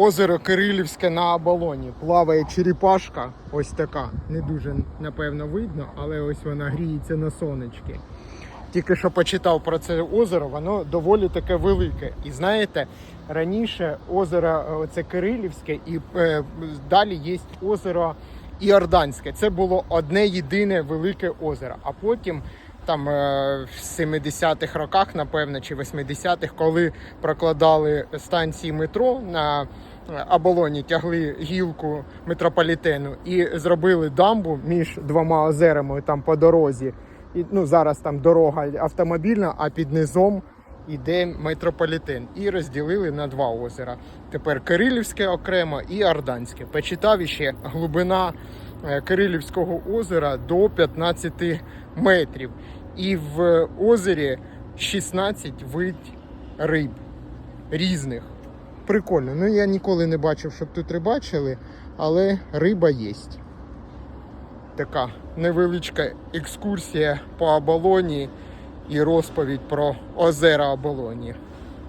Озеро Кирилівське на Абалоні. Плаває черепашка, ось така. Не дуже, напевно, видно, але ось вона гріється на сонечки. Тільки що почитав про це озеро, воно доволі таке велике. І знаєте, раніше озеро це Кирилівське, і е, далі є озеро Іорданське. Це було одне єдине велике озеро. А потім там е, в 70-х роках, напевно, чи 80-х, коли прокладали станції метро на Аболоні, тягли гілку метрополітену і зробили дамбу між двома озерами там по дорозі. І, ну, зараз там дорога автомобільна, а під низом іде метрополітен. І розділили на два озера. Тепер Кирилівське окремо і Орданське. Почитав іще глибина е, Кирилівського озера до 15 метрів. І в озері 16 вид риб різних. Прикольно. Ну я ніколи не бачив, щоб тут рибачили, але риба є. Така невеличка екскурсія по Абалоні і розповідь про озера Абалоні.